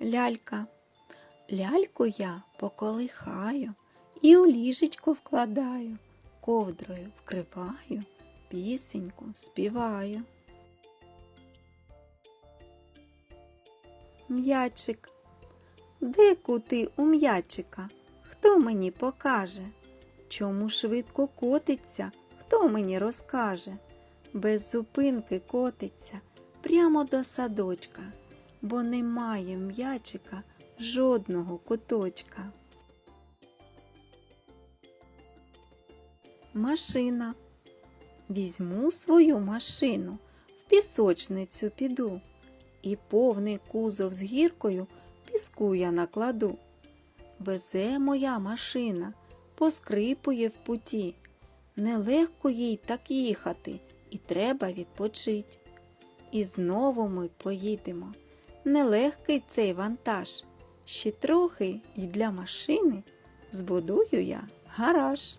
Лялька. Ляльку я поколихаю і у ліжечко вкладаю, ковдрою вкриваю, пісеньку співаю. М'ячик. Де кути у м'ячика? Хто мені покаже? Чому швидко котиться? Хто мені розкаже? Без зупинки котиться прямо до садочка, бо немає м'ячика жодного куточка. Машина. Візьму свою машину, в пісочницю піду, і повний кузов з гіркою піску я накладу. Везе моя машина, поскрипує в путі. Нелегко їй так їхати, і треба відпочить. І знову ми поїдемо. Нелегкий цей вантаж. Ще трохи й для машини збудую я гараж.